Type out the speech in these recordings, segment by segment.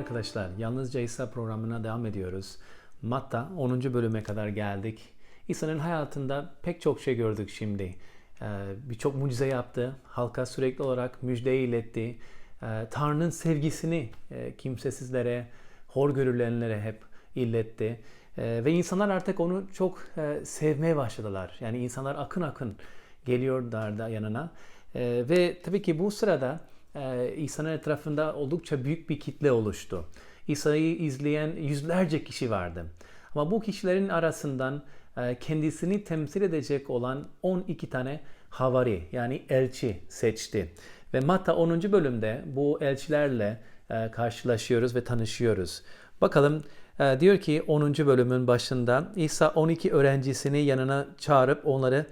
arkadaşlar. Yalnızca İsa programına devam ediyoruz. Matta 10. bölüme kadar geldik. İsa'nın hayatında pek çok şey gördük şimdi. Ee, Birçok mucize yaptı. Halka sürekli olarak müjdeyi iletti. Ee, Tanrı'nın sevgisini e, kimsesizlere, hor görülenlere hep illetti. Ee, Ve insanlar artık onu çok e, sevmeye başladılar. Yani insanlar akın akın geliyorlar da yanına. Ve tabii ki bu sırada e, İsa'nın etrafında oldukça büyük bir kitle oluştu. İsa'yı izleyen yüzlerce kişi vardı. Ama bu kişilerin arasından e, kendisini temsil edecek olan 12 tane havari yani elçi seçti. Ve Matta 10. bölümde bu elçilerle e, karşılaşıyoruz ve tanışıyoruz. Bakalım e, diyor ki 10. bölümün başında İsa 12 öğrencisini yanına çağırıp onları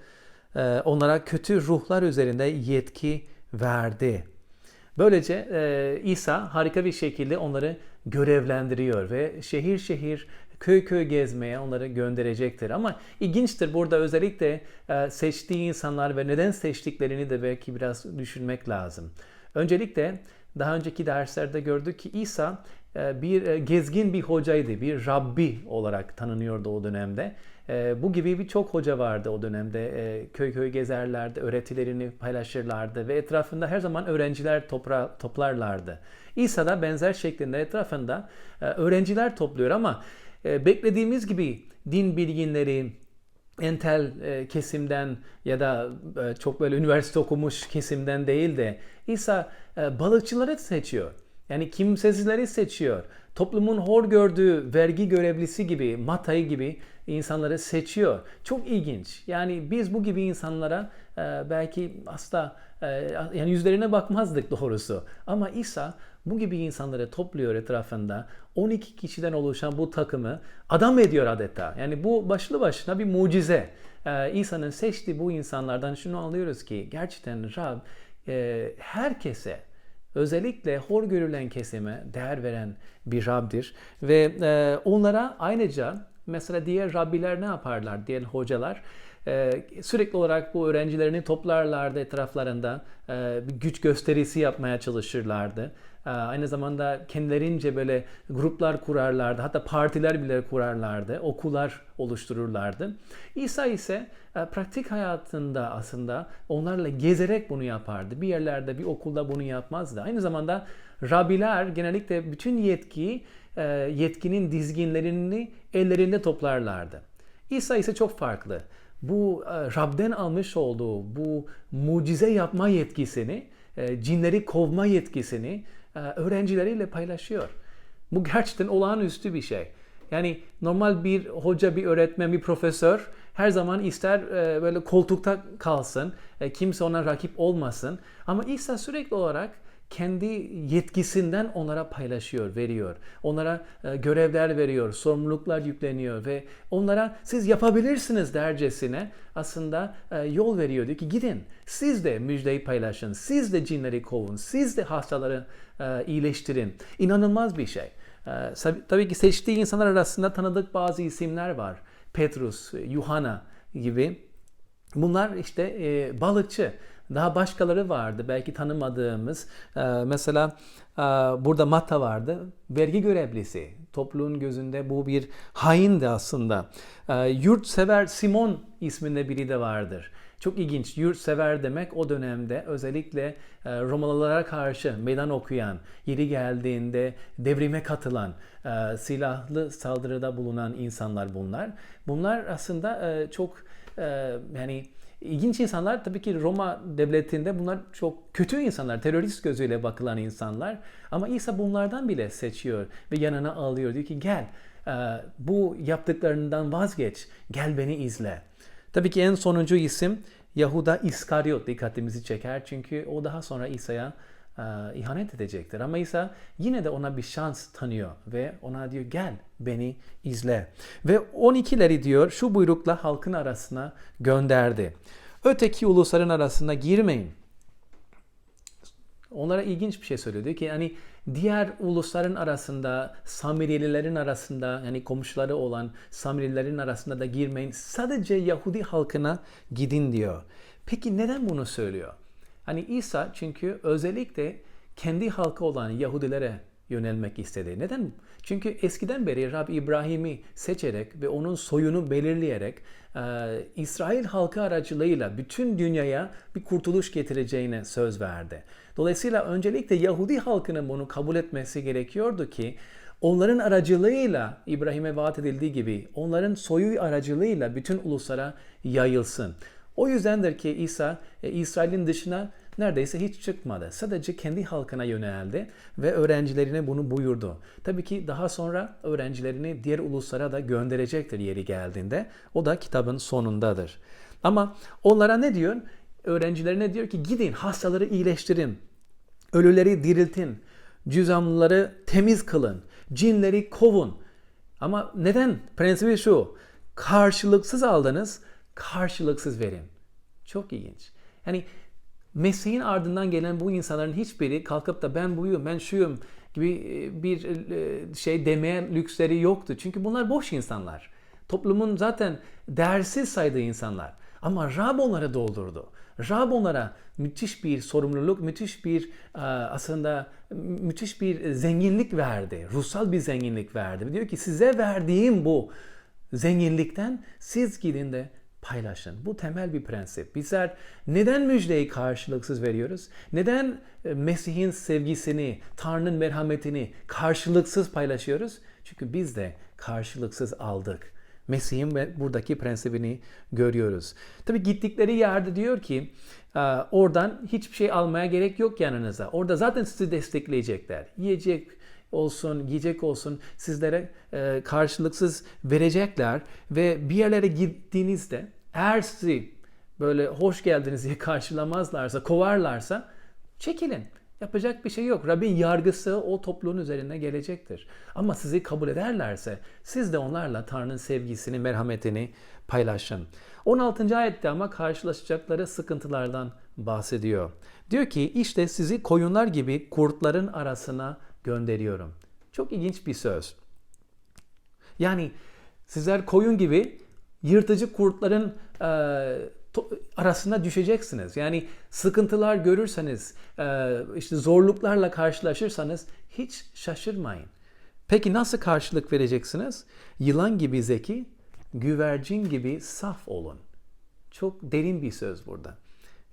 onlara kötü ruhlar üzerinde yetki verdi. Böylece e, İsa harika bir şekilde onları görevlendiriyor ve şehir şehir köy köy gezmeye onları gönderecektir. Ama ilginçtir burada özellikle e, seçtiği insanlar ve neden seçtiklerini de belki biraz düşünmek lazım. Öncelikle daha önceki derslerde gördük ki İsa e, bir e, gezgin bir hocaydı, bir Rabbi olarak tanınıyordu o dönemde. E, Bu gibi birçok hoca vardı o dönemde. E, Köy köy gezerlerdi, öğretilerini paylaşırlardı ve etrafında her zaman öğrenciler topra, toplarlardı. İsa da benzer şeklinde etrafında e, öğrenciler topluyor ama e, beklediğimiz gibi din bilginleri, entel e, kesimden ya da e, çok böyle üniversite okumuş kesimden değil de İsa e, balıkçıları seçiyor. Yani kimsesizleri seçiyor. Toplumun hor gördüğü vergi görevlisi gibi, Matay gibi insanları seçiyor. Çok ilginç. Yani biz bu gibi insanlara e, belki asla e, yani yüzlerine bakmazdık doğrusu. Ama İsa bu gibi insanları topluyor etrafında. 12 kişiden oluşan bu takımı adam ediyor adeta. Yani bu başlı başına bir mucize. Ee, İsa'nın seçtiği bu insanlardan şunu anlıyoruz ki gerçekten Rab e, herkese özellikle hor görülen kesime değer veren bir Rab'dir. Ve e, onlara ayrıca mesela diğer Rabbiler ne yaparlar? Diğer hocalar ee, sürekli olarak bu öğrencilerini toplarlardı etraflarında. Ee, bir güç gösterisi yapmaya çalışırlardı. Ee, aynı zamanda kendilerince böyle gruplar kurarlardı. Hatta partiler bile kurarlardı. Okullar oluştururlardı. İsa ise e, pratik hayatında aslında onlarla gezerek bunu yapardı. Bir yerlerde, bir okulda bunu yapmazdı. Aynı zamanda Rabbiler genellikle bütün yetkiyi, e, yetkinin dizginlerini ellerinde toplarlardı. İsa ise çok farklı bu e, Rab'den almış olduğu bu mucize yapma yetkisini, e, cinleri kovma yetkisini e, öğrencileriyle paylaşıyor. Bu gerçekten olağanüstü bir şey. Yani normal bir hoca, bir öğretmen, bir profesör her zaman ister böyle koltukta kalsın, kimse ona rakip olmasın. Ama İsa sürekli olarak kendi yetkisinden onlara paylaşıyor, veriyor. Onlara e, görevler veriyor, sorumluluklar yükleniyor ve onlara siz yapabilirsiniz dercesine aslında e, yol veriyor. Diyor ki gidin siz de müjdeyi paylaşın, siz de cinleri kovun, siz de hastaları e, iyileştirin. İnanılmaz bir şey. Tabii ki seçtiği insanlar arasında tanıdık bazı isimler var. Petrus, Yuhanna gibi. Bunlar işte balıkçı. Daha başkaları vardı belki tanımadığımız. Ee, mesela e, burada Matta vardı. Vergi görevlisi. Topluluğun gözünde bu bir haindi aslında. Ee, yurtsever Simon isminde biri de vardır. Çok ilginç. Yurtsever demek o dönemde özellikle e, Romalılara karşı meydan okuyan, yeri geldiğinde devrime katılan, e, silahlı saldırıda bulunan insanlar bunlar. Bunlar aslında çok yani İlginç insanlar tabii ki Roma devletinde bunlar çok kötü insanlar, terörist gözüyle bakılan insanlar. Ama İsa bunlardan bile seçiyor ve yanına alıyor. Diyor ki gel e, bu yaptıklarından vazgeç, gel beni izle. Tabii ki en sonuncu isim Yahuda İskariot dikkatimizi çeker. Çünkü o daha sonra İsa'ya e, ihanet edecektir. Ama İsa yine de ona bir şans tanıyor ve ona diyor gel beni izle. Ve 12'leri diyor şu buyrukla halkın arasına gönderdi. Öteki ulusların arasına girmeyin. Onlara ilginç bir şey söylüyor. Ki yani diğer ulusların arasında, Samirililerin arasında yani komşuları olan Samirililerin arasında da girmeyin. Sadece Yahudi halkına gidin diyor. Peki neden bunu söylüyor? Hani İsa çünkü özellikle kendi halkı olan Yahudilere yönelmek istedi. Neden? Çünkü eskiden beri Rab İbrahim'i seçerek ve onun soyunu belirleyerek e, İsrail halkı aracılığıyla bütün dünyaya bir kurtuluş getireceğine söz verdi. Dolayısıyla öncelikle Yahudi halkının bunu kabul etmesi gerekiyordu ki onların aracılığıyla İbrahim'e vaat edildiği gibi onların soyu aracılığıyla bütün uluslara yayılsın. O yüzdendir ki İsa e, İsrail'in dışına neredeyse hiç çıkmadı. Sadece kendi halkına yöneldi ve öğrencilerine bunu buyurdu. Tabii ki daha sonra öğrencilerini diğer uluslara da gönderecektir yeri geldiğinde. O da kitabın sonundadır. Ama onlara ne diyor? Öğrencilerine diyor ki gidin hastaları iyileştirin. Ölüleri diriltin. Cüzamlıları temiz kılın. Cinleri kovun. Ama neden? Prensibi şu. Karşılıksız aldınız, karşılıksız verin. Çok ilginç. Yani Mesih'in ardından gelen bu insanların hiçbiri kalkıp da ben buyum, ben şuyum gibi e, bir e, şey demeye lüksleri yoktu. Çünkü bunlar boş insanlar. Toplumun zaten değersiz saydığı insanlar. Ama Rab onları doldurdu. Rab onlara müthiş bir sorumluluk, müthiş bir e, aslında müthiş bir zenginlik verdi. Ruhsal bir zenginlik verdi. Diyor ki size verdiğim bu zenginlikten siz gidin de paylaşın. Bu temel bir prensip. Bizler neden müjdeyi karşılıksız veriyoruz? Neden e, Mesih'in sevgisini, Tanrı'nın merhametini karşılıksız paylaşıyoruz? Çünkü biz de karşılıksız aldık. Mesih'in buradaki prensibini görüyoruz. Tabi gittikleri yerde diyor ki oradan hiçbir şey almaya gerek yok yanınıza. Orada zaten sizi destekleyecekler. Yiyecek, olsun, yiyecek olsun sizlere e, karşılıksız verecekler ve bir yerlere gittiğinizde eğer sizi böyle hoş geldiniz diye karşılamazlarsa, kovarlarsa çekilin. Yapacak bir şey yok. Rabbin yargısı o topluluğun üzerine gelecektir. Ama sizi kabul ederlerse siz de onlarla Tanrı'nın sevgisini, merhametini paylaşın. 16. ayette ama karşılaşacakları sıkıntılardan bahsediyor. Diyor ki işte sizi koyunlar gibi kurtların arasına gönderiyorum. Çok ilginç bir söz. Yani sizler koyun gibi yırtıcı kurtların e, to, arasına düşeceksiniz. Yani sıkıntılar görürseniz, e, işte zorluklarla karşılaşırsanız hiç şaşırmayın. Peki nasıl karşılık vereceksiniz? Yılan gibi zeki, güvercin gibi saf olun. Çok derin bir söz burada.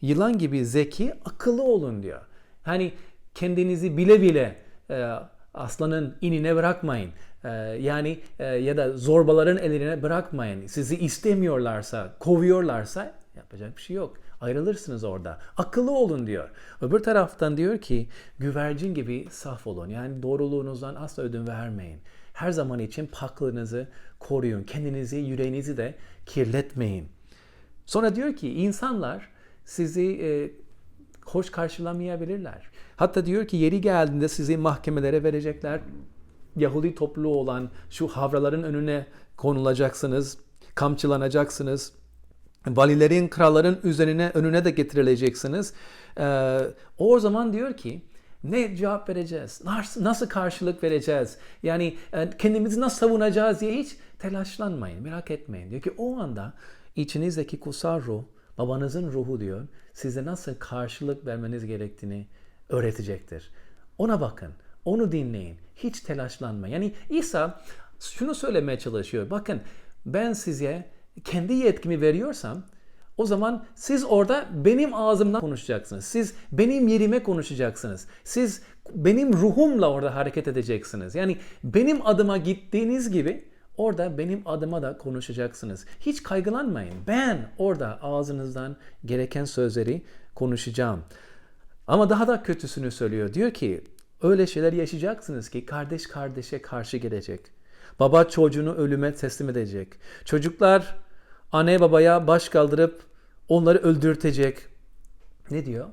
Yılan gibi zeki, akıllı olun diyor. Hani kendinizi bile bile e, aslanın inine bırakmayın. E, yani e, ya da zorbaların eline bırakmayın. Sizi istemiyorlarsa, kovuyorlarsa yapacak bir şey yok. Ayrılırsınız orada. Akıllı olun diyor. Öbür taraftan diyor ki güvercin gibi saf olun. Yani doğruluğunuzdan asla ödün vermeyin. Her zaman için paklığınızı koruyun. Kendinizi, yüreğinizi de kirletmeyin. Sonra diyor ki insanlar sizi e, hoş karşılamayabilirler. Hatta diyor ki yeri geldiğinde sizi mahkemelere verecekler. Yahudi topluluğu olan şu havraların önüne konulacaksınız, kamçılanacaksınız. Valilerin, kralların üzerine önüne de getirileceksiniz. Ee, o zaman diyor ki ne cevap vereceğiz? Nasıl, nasıl karşılık vereceğiz? Yani e, kendimizi nasıl savunacağız diye hiç telaşlanmayın, merak etmeyin. Diyor ki o anda içinizdeki kutsal ruh, babanızın ruhu diyor, size nasıl karşılık vermeniz gerektiğini öğretecektir. Ona bakın, onu dinleyin. Hiç telaşlanma. Yani İsa şunu söylemeye çalışıyor. Bakın ben size kendi yetkimi veriyorsam o zaman siz orada benim ağzımdan konuşacaksınız. Siz benim yerime konuşacaksınız. Siz benim ruhumla orada hareket edeceksiniz. Yani benim adıma gittiğiniz gibi orada benim adıma da konuşacaksınız. Hiç kaygılanmayın. Ben orada ağzınızdan gereken sözleri konuşacağım. Ama daha da kötüsünü söylüyor. Diyor ki öyle şeyler yaşayacaksınız ki kardeş kardeşe karşı gelecek. Baba çocuğunu ölüme teslim edecek. Çocuklar anne babaya baş kaldırıp onları öldürtecek. Ne diyor?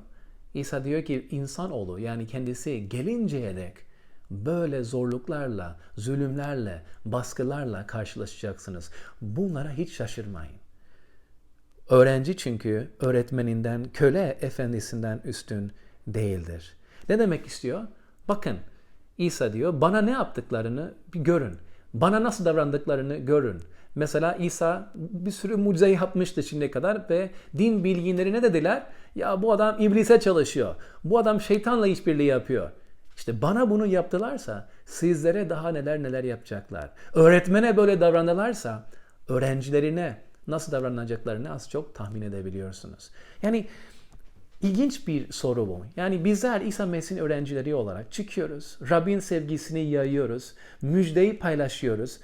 İsa diyor ki insanoğlu yani kendisi gelinceye dek böyle zorluklarla, zulümlerle, baskılarla karşılaşacaksınız. Bunlara hiç şaşırmayın. Öğrenci çünkü öğretmeninden, köle efendisinden üstün değildir. Ne demek istiyor? Bakın İsa diyor bana ne yaptıklarını bir görün. Bana nasıl davrandıklarını görün. Mesela İsa bir sürü mucize yapmıştı şimdiye kadar ve din bilginleri ne dediler? Ya bu adam iblise çalışıyor. Bu adam şeytanla işbirliği yapıyor. İşte bana bunu yaptılarsa sizlere daha neler neler yapacaklar. Öğretmene böyle davranırlarsa öğrencilerine nasıl davranacaklarını az çok tahmin edebiliyorsunuz. Yani İlginç bir soru bu. Yani bizler İsa Mesih'in öğrencileri olarak çıkıyoruz. Rabbin sevgisini yayıyoruz. Müjdeyi paylaşıyoruz.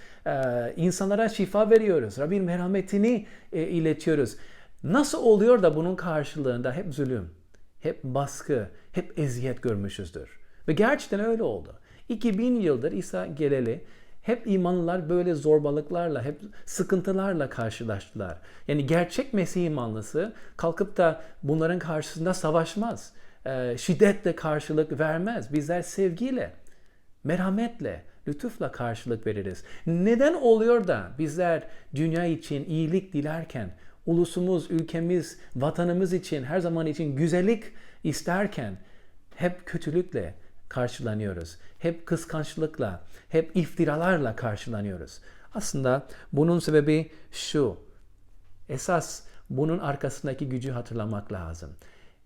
İnsanlara şifa veriyoruz. Rabbin merhametini iletiyoruz. Nasıl oluyor da bunun karşılığında hep zulüm, hep baskı, hep eziyet görmüşüzdür. Ve gerçekten öyle oldu. 2000 yıldır İsa geleli hep imanlılar böyle zorbalıklarla, hep sıkıntılarla karşılaştılar. Yani gerçek Mesih imanlısı kalkıp da bunların karşısında savaşmaz. Ee, şiddetle karşılık vermez. Bizler sevgiyle, merhametle, lütufla karşılık veririz. Neden oluyor da bizler dünya için iyilik dilerken, ulusumuz, ülkemiz, vatanımız için, her zaman için güzellik isterken hep kötülükle, karşılanıyoruz. Hep kıskançlıkla, hep iftiralarla karşılanıyoruz. Aslında bunun sebebi şu. Esas bunun arkasındaki gücü hatırlamak lazım.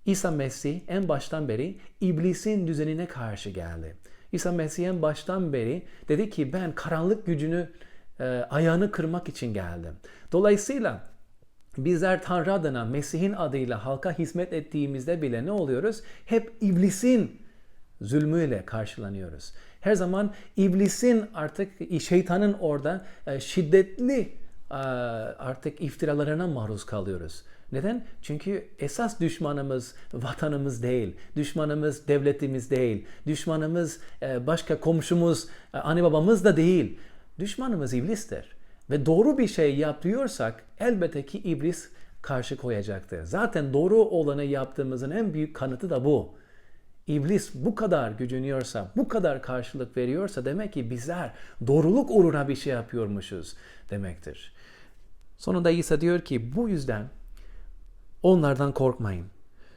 İsa Mesih en baştan beri iblisin düzenine karşı geldi. İsa Mesih en baştan beri dedi ki ben karanlık gücünü e, ayağını kırmak için geldim. Dolayısıyla bizler Tanrı adına Mesih'in adıyla halka hizmet ettiğimizde bile ne oluyoruz? Hep iblisin zulmüyle karşılanıyoruz. Her zaman iblisin artık şeytanın orada e, şiddetli e, artık iftiralarına maruz kalıyoruz. Neden? Çünkü esas düşmanımız vatanımız değil, düşmanımız devletimiz değil, düşmanımız e, başka komşumuz, anne babamız da değil. Düşmanımız iblistir. Ve doğru bir şey yapıyorsak elbette ki iblis karşı koyacaktır. Zaten doğru olanı yaptığımızın en büyük kanıtı da bu. İblis bu kadar gücünüyorsa, bu kadar karşılık veriyorsa demek ki bizler doğruluk uğruna bir şey yapıyormuşuz demektir. Sonunda İsa diyor ki bu yüzden onlardan korkmayın.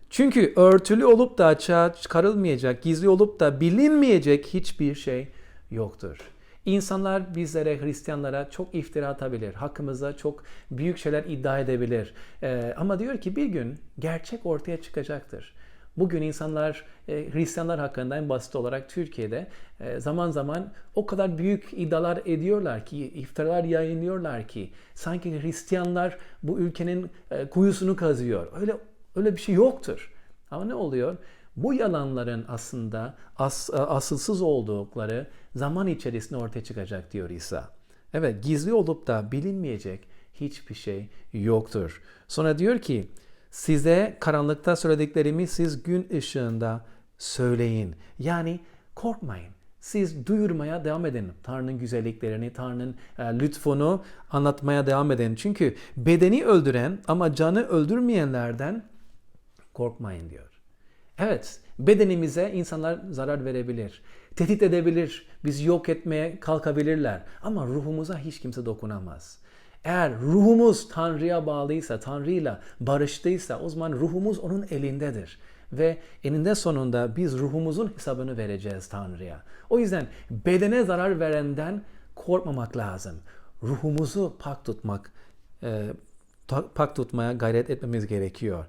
Çünkü örtülü olup da açığa çıkarılmayacak, gizli olup da bilinmeyecek hiçbir şey yoktur. İnsanlar bizlere, Hristiyanlara çok iftira atabilir. Hakkımızda çok büyük şeyler iddia edebilir. Ee, ama diyor ki bir gün gerçek ortaya çıkacaktır. Bugün insanlar e, Hristiyanlar hakkında en basit olarak Türkiye'de e, zaman zaman o kadar büyük iddialar ediyorlar ki, iftiralar yayınlıyorlar ki sanki Hristiyanlar bu ülkenin e, kuyusunu kazıyor. Öyle öyle bir şey yoktur. Ama ne oluyor? Bu yalanların aslında as, asılsız oldukları zaman içerisinde ortaya çıkacak diyor İsa. Evet gizli olup da bilinmeyecek hiçbir şey yoktur. Sonra diyor ki Size karanlıkta söylediklerimi siz gün ışığında söyleyin. Yani korkmayın. Siz duyurmaya devam edin. Tanrı'nın güzelliklerini, Tanrı'nın e, lütfunu anlatmaya devam edin. Çünkü bedeni öldüren ama canı öldürmeyenlerden korkmayın diyor. Evet, bedenimize insanlar zarar verebilir, tehdit edebilir, bizi yok etmeye kalkabilirler ama ruhumuza hiç kimse dokunamaz. Eğer ruhumuz Tanrı'ya bağlıysa, Tanrı'yla barıştıysa o zaman ruhumuz onun elindedir. Ve eninde sonunda biz ruhumuzun hesabını vereceğiz Tanrı'ya. O yüzden bedene zarar verenden korkmamak lazım. Ruhumuzu pak tutmak, e, pak tutmaya gayret etmemiz gerekiyor.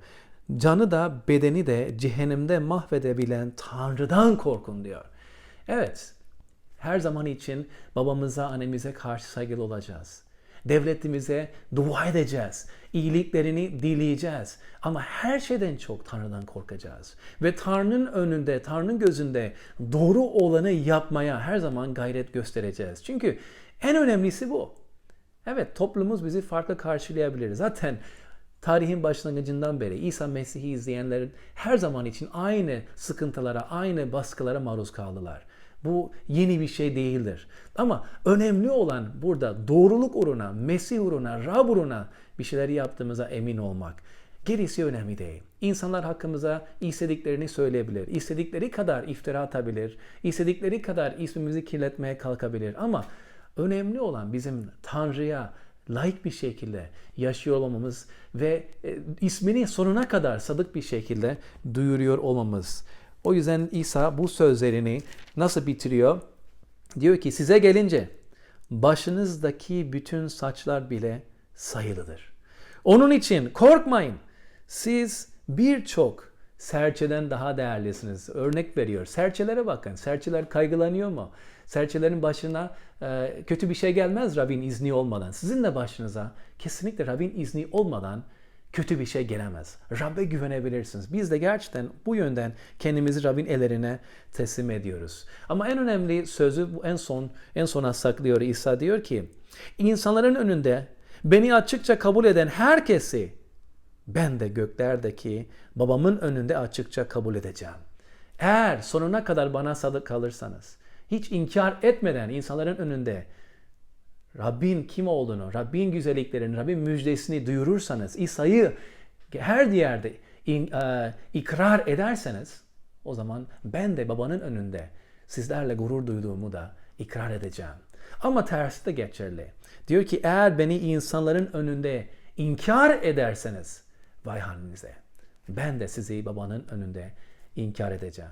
Canı da bedeni de cehennemde mahvedebilen Tanrı'dan korkun diyor. Evet, her zaman için babamıza, annemize karşı saygılı olacağız. Devletimize dua edeceğiz. İyiliklerini dileyeceğiz. Ama her şeyden çok Tanrı'dan korkacağız. Ve Tanrı'nın önünde, Tanrı'nın gözünde doğru olanı yapmaya her zaman gayret göstereceğiz. Çünkü en önemlisi bu. Evet toplumumuz bizi farklı karşılayabilir. Zaten tarihin başlangıcından beri İsa Mesih'i izleyenlerin her zaman için aynı sıkıntılara, aynı baskılara maruz kaldılar. Bu yeni bir şey değildir. Ama önemli olan burada doğruluk uğruna, Mesih uğruna, Rab uğruna bir şeyler yaptığımıza emin olmak. Gerisi önemli değil. İnsanlar hakkımıza istediklerini söyleyebilir. İstedikleri kadar iftira atabilir. İstedikleri kadar ismimizi kirletmeye kalkabilir. Ama önemli olan bizim Tanrı'ya layık bir şekilde yaşıyor olmamız ve e, ismini sonuna kadar sadık bir şekilde duyuruyor olmamız. O yüzden İsa bu sözlerini nasıl bitiriyor? Diyor ki size gelince başınızdaki bütün saçlar bile sayılıdır. Onun için korkmayın. Siz birçok serçeden daha değerlisiniz. Örnek veriyor. Serçelere bakın. Serçeler kaygılanıyor mu? Serçelerin başına e, kötü bir şey gelmez Rabbin izni olmadan. Sizin de başınıza kesinlikle Rabbin izni olmadan kötü bir şey gelemez. Rabbe güvenebilirsiniz. Biz de gerçekten bu yönden kendimizi Rabbin ellerine teslim ediyoruz. Ama en önemli sözü bu en son en sona saklıyor İsa diyor ki insanların önünde beni açıkça kabul eden herkesi ben de göklerdeki babamın önünde açıkça kabul edeceğim. Eğer sonuna kadar bana sadık kalırsanız, hiç inkar etmeden insanların önünde Rabbin kim olduğunu, Rabbin güzelliklerini, Rabbin müjdesini duyurursanız, İsa'yı her yerde e, ikrar ederseniz, o zaman ben de babanın önünde sizlerle gurur duyduğumu da ikrar edeceğim. Ama tersi de geçerli. Diyor ki eğer beni insanların önünde inkar ederseniz, vay halinize. Ben de sizi babanın önünde inkar edeceğim.